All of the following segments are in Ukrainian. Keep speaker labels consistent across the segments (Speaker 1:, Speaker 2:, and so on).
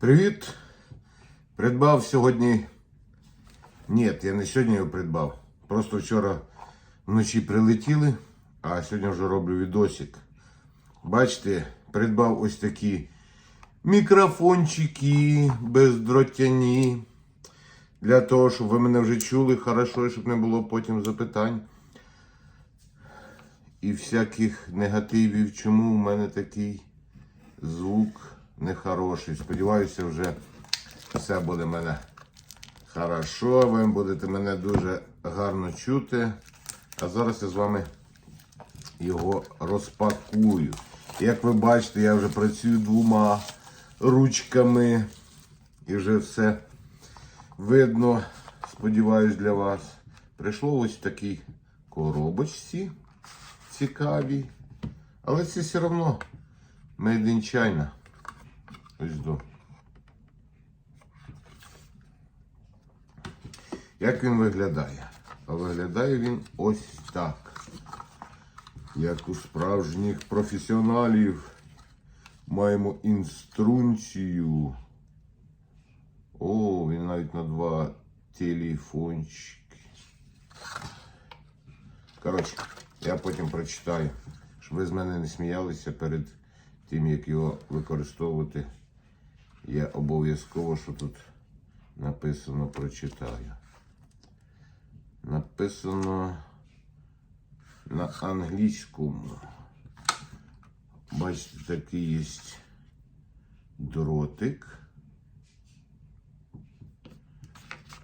Speaker 1: Привіт! Придбав сьогодні. Ні, я не сьогодні його придбав. Просто вчора вночі прилетіли, а сьогодні вже роблю відосик. Бачите, придбав ось такі мікрофончики бездротяні. Для того, щоб ви мене вже чули хорошо, щоб не було потім запитань. І всяких негативів, чому в мене такий звук нехороший. Сподіваюся, вже все буде в мене хорошо. Ви будете мене дуже гарно чути. А зараз я з вами його розпакую. Як ви бачите, я вже працюю двома ручками. І вже все видно, сподіваюсь, для вас. Прийшло ось в такій коробочці цікавій. Але це все одно Made in China. Ось. Як він виглядає? А виглядає він ось так. Як у справжніх професіоналів маємо інструкцію. О, він навіть на два телефончики. Коротше, я потім прочитаю, щоб ви з мене не сміялися перед тим, як його використовувати. Я обов'язково, що тут написано, прочитаю. Написано на англійському. Бачите, такий є дротик.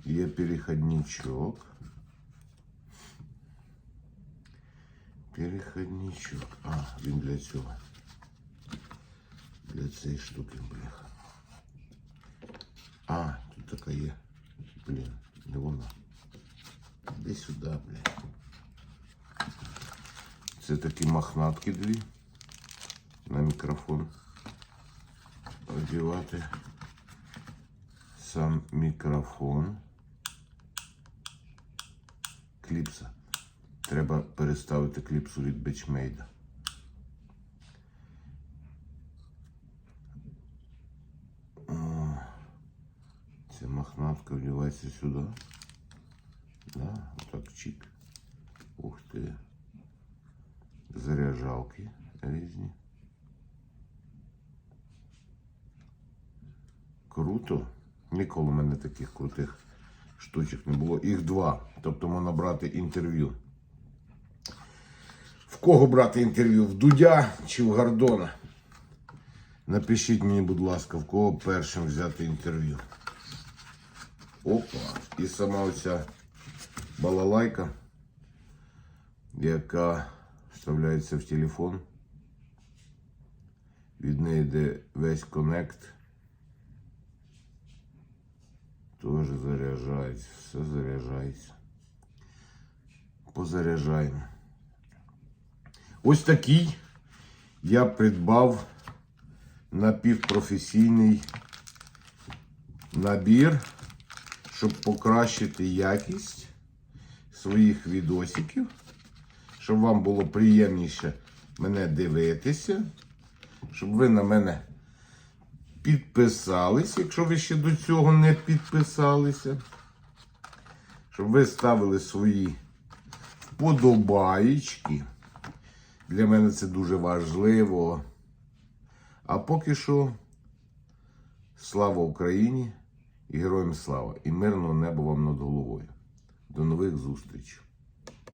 Speaker 1: Є переходничок. Переходничок. А, він для цього. Для цієї штуки, бляха. А, тут така є. Блін, не вона. Іди сюди, блядь. Це такі мохнатки дві. На мікрофон. Одівати. Сам мікрофон. Кліпса. Треба переставити кліпсу від бечмейда. Ця мохнатка вдівається сюди. Да, так чик. Ух ти. Заряджалки різні. Круто. Ніколи в мене таких крутих штучок не було. Їх два. Тобто можна брати інтерв'ю. В кого брати інтерв'ю? В Дудя чи в Гордона? Напишіть мені, будь ласка, в кого першим взяти інтерв'ю. Опа. І сама оця балалайка, яка вставляється в телефон. Від неї йде весь коннект. Теж заряджається, все заряджається. Позаряджаємо. Ось такий я придбав напівпрофесійний набір, щоб покращити якість своїх відосиків, щоб вам було приємніше мене дивитися, щоб ви на мене підписались, якщо ви ще до цього не підписалися, щоб ви ставили свої вподобаєчки. Для мене це дуже важливо. А поки що, слава Україні і героям слава! І мирного неба вам над головою. До нових зустрічей!